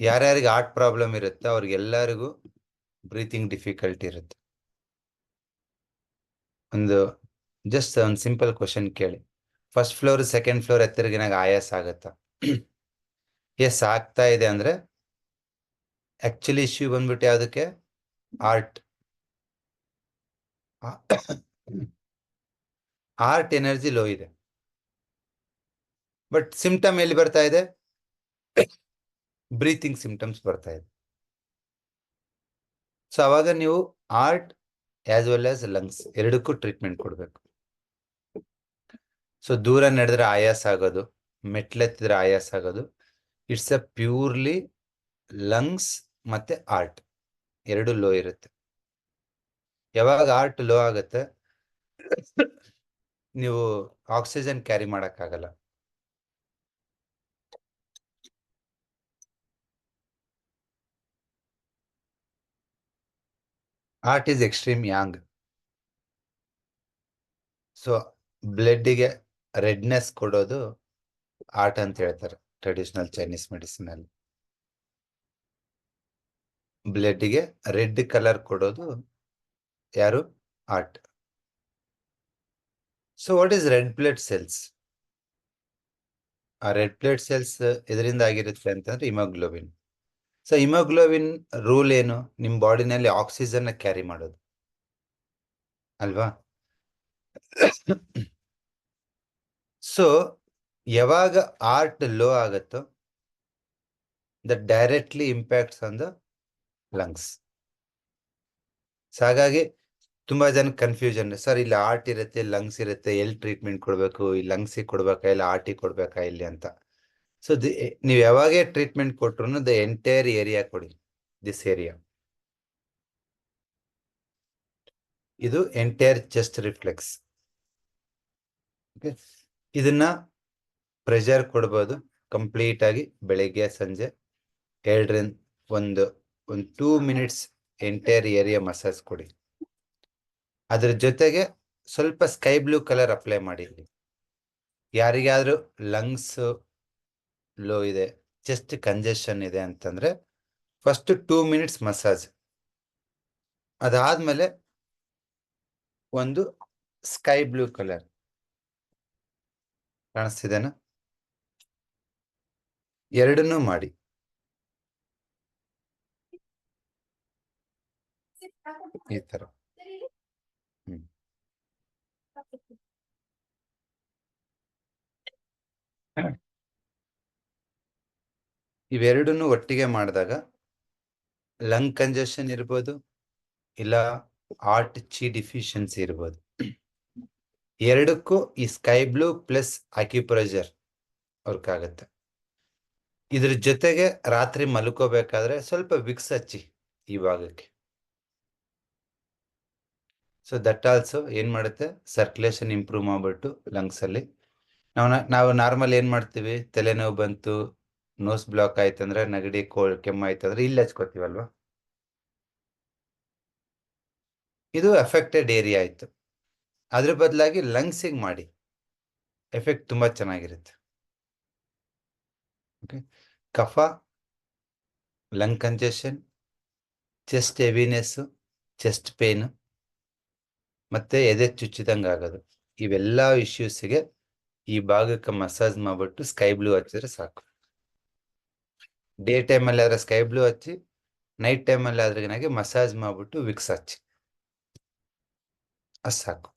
ಯಾರ್ಯಾರಿಗೆ heart problem ಇರುತ್ತೆ, ಅವ್ರಿಗೆಲ್ಲರಿಗೂ breathing difficulty ಇರುತ್ತೆ. ಒಂದು ಜಸ್ಟ್ ಒಂದು ಸಿಂಪಲ್ ಕ್ವಶನ್ ಕೇಳಿ. ಫಸ್ಟ್ ಫ್ಲೋರ್ ಸೆಕೆಂಡ್ ಫ್ಲೋರ್ ಎತ್ತರಿಗಿನಾಗ ಆಯಾಸ ಆಗುತ್ತಾ? ಎಸ್ ಆಗ್ತಾ ಇದೆ ಅಂದ್ರೆ ಆಕ್ಚುಲಿ ಇಶ್ಯೂ ಬಂದ್ಬಿಟ್ಟು ಯಾವುದಕ್ಕೆ? ಆರ್ಟ್ ಆರ್ಟ್ ಎನರ್ಜಿ ಲೋ ಇದೆ. ಬಟ್ ಸಿಂಪ್ಟಮ್ ಎಲ್ಲಿ ಬರ್ತಾ ಇದೆ? ಬ್ರೀತಿಂಗ್ ಸಿಂಪ್ಟಮ್ಸ್ ಬರ್ತಾ ಇದೆ. ಸೊ ಅವಾಗ ನೀವು heart as well as lungs ಎರಡಕ್ಕೂ ಟ್ರೀಟ್ಮೆಂಟ್ ಕೊಡಬೇಕು. ಸೊ ದೂರ ನಡೆದ್ರೆ ಆಯಾಸ ಆಗೋದು, ಮೆಟ್ಲೆತ್ತಿದ್ರೆ ಆಯಾಸ ಆಗೋದು. ಇಟ್ಸ್ ಅ ಪ್ಯೂರ್ಲಿ ಲಂಗ್ಸ್ ಮತ್ತೆ ಆರ್ಟ್ ಎರಡು ಲೋ ಇರುತ್ತೆ. ಯಾವಾಗ ಆರ್ಟ್ ಲೋ ಆಗುತ್ತೆ, ನೀವು ಆಕ್ಸಿಜನ್ ಕ್ಯಾರಿ ಮಾಡಕ್ಕಾಗಲ್ಲ. Heart is extreme yang so ಬ್ಲಡ್ಗೆ redness ಕೊಡೋದು ಆರ್ಟ್ ಅಂತ ಹೇಳ್ತಾರೆ ಟ್ರೆಡಿಷನಲ್ ಚೈನೀಸ್ ಮೆಡಿಸಿನ್ ಅಲ್ಲಿ. ಬ್ಲಡ್ಗೆ ರೆಡ್ ಕಲರ್ ಕೊಡೋದು ಯಾರು? Heart so what is red blood cells ಆ ರೆಡ್ ಬ್ಲಡ್ ಸೆಲ್ಸ್ ಇದರಿಂದ ಆಗಿರುತ್ತೆ ಅಂತಂದ್ರೆ ಇಮೋಗ್ಲೋಬಿನ್ ಸೊ ಹಿಮೋಗ್ಲೋಬಿನ್ ರೂಲ್ ಏನು? ನಿಮ್ಮ ಬಾಡಿನಲ್ಲಿ ಆಕ್ಸಿಜನ್ ಕ್ಯಾರಿ ಮಾಡೋದು. ಅಲ್ವಾ? ಸೊ ಯಾವಾಗ ಆರ್ಟ್ ಲೋ ಆಗುತ್ತೋ the directly impacts on the lungs so ಹಾಗಾಗಿ ತುಂಬಾ ಜನ ಕನ್ಫ್ಯೂಷನ್ ಸರ್ ಇಲ್ಲಿ ಆರ್ಟ್ ಇರುತ್ತೆ ಲಂಗ್ಸ್ ಇರುತ್ತೆ, ಎಲ್ಲಿ ಟ್ರೀಟ್ಮೆಂಟ್ ಕೊಡಬೇಕು? ಈ ಲಂಗ್ಸಿಗೆ ಕೊಡ್ಬೇಕಾ, ಇಲ್ಲ ಆರ್ಟಿಗೆ ಕೊಡ್ಬೇಕಾ, ಇಲ್ಲಿ ಅಂತ. ಸೊ ದಿ ನೀವು ಯಾವಾಗೇ ಟ್ರೀಟ್ಮೆಂಟ್ ಕೊಟ್ರು ದ ಎಂಟೈರ್ ಏರಿಯಾ ಕೊಡಿ ದಿಸ್ ಏರಿಯಾ ಇದು ಎಂಟೈರ್ ಚೆಸ್ಟ್ ರಿಫ್ಲೆಕ್ಸ್ ಇದನ್ನ ಪ್ರೆಷರ್ ಕೊಡ್ಬೋದು ಕಂಪ್ಲೀಟ್ ಆಗಿ ಬೆಳಿಗ್ಗೆ, ಸಂಜೆ, ಎರಡರಿಂದ ಒಂದು ಒಂದು two minutes entire area massage ಕೊಡಿ. ಅದ್ರ ಜೊತೆಗೆ ಸ್ವಲ್ಪ ಸ್ಕೈ ಬ್ಲೂ ಕಲರ್ ಅಪ್ಲೈ ಮಾಡಿ. ಯಾರಿಗಾದ್ರೂ ಲಂಗ್ಸ್ ಲೋ ಇದೆ ಚೆಸ್ಟ್ ಕಂಜೆಷನ್ ಇದೆ ಅಂತಂದ್ರೆ ಫಸ್ಟ್ ಟೂ ಮಿನಿಟ್ಸ್ ಮಸಾಜ್ ಅದಾದ್ಮೇಲೆ ಒಂದು ಸ್ಕೈ ಬ್ಲೂ ಕಲರ್ ಕಾಣಿಸ್ತಿದೆನಾ? ಎರಡನ್ನೂ ಮಾಡಿ. ಈ ತರ. ಇವೆರಡನ್ನು ಒಟ್ಟಿಗೆ ಮಾಡಿದಾಗ ಲಂಗ್ ಕಂಜೆಷನ್ ಇರ್ಬೋದು, ಇಲ್ಲ ಆರ್ಟ್ ಚಿ ಡಿಫಿಷಿಯನ್ಸಿ ಇರ್ಬೋದು. ಎರಡಕ್ಕೂ ಈ sky blue plus acupressure work ಆಗುತ್ತೆ ಇದ್ರ ಜೊತೆಗೆ ರಾತ್ರಿ ಮಲ್ಕೋಬೇಕಾದ್ರೆ ಸ್ವಲ್ಪ ವಿಕ್ಸ್ ಹಚ್ಚಿ ಈ ಭಾಗಕ್ಕೆ. ಸೊ ದಟ್ ಆಲ್ಸೋ ಏನ್ ಮಾಡುತ್ತೆ? ಸರ್ಕ್ಯುಲೇಷನ್ ಇಂಪ್ರೂವ್ ಮಾಡ್ಬಿಟ್ಟು ಲಂಗ್ಸ್ ಅಲ್ಲಿ. ನಾವು ನಾವು ನಾರ್ಮಲ್ ಏನ್ ಮಾಡ್ತೀವಿ? ತಲೆನೋವು ಬಂತು ನೋಸ್ ಬ್ಲಾಕ್ ಆಯ್ತಂದ್ರೆ ನೆಗಡಿ ಕೋಲ್ಡ್ ಕೆಮ್ಮು ಆಯ್ತಂದ್ರೆ ಇಲ್ಲಿ ಹಚ್ಕೋತೀವಲ್ವಾ? ಇದು ಎಫೆಕ್ಟೆಡ್ ಏರಿಯಾ ಆಯ್ತು. ಅದ್ರ ಬದಲಾಗಿ ಲಂಗ್ಸಿಗೆ ಮಾಡಿ. ಎಫೆಕ್ಟ್ ತುಂಬಾ ಚೆನ್ನಾಗಿರುತ್ತೆ. ಓಕೆ. ಕಫ, lung congestion, chest heaviness chest pain, ಮತ್ತೆ ಎದೆ ಚುಚ್ಚಿದಂಗೆ ಆಗೋದು. ಇವೆಲ್ಲ ಇಶ್ಯೂಸಿಗೆ ಈ ಭಾಗಕ್ಕೆ ಮಸಾಜ್ ಮಾಡ್ಬಿಟ್ಟು ಸ್ಕೈ ಬ್ಲೂ ಹಚ್ಚಿದ್ರೆ ಸಾಕು. ಡೇ ಟೈಮಲ್ಲಿ ಆದ್ರೆ ಸ್ಕೈ ಬ್ಲೂ ಹಚ್ಚಿ ನೈಟ್ ಟೈಮಲ್ಲಿ ಆದ್ರೆನಾಗೆ ಮಸಾಜ್ ಮಾಡ್ಬಿಟ್ಟು ವಿಕ್ಸ್ ಹಚ್ಚಿ ಅದು ಸಾಕು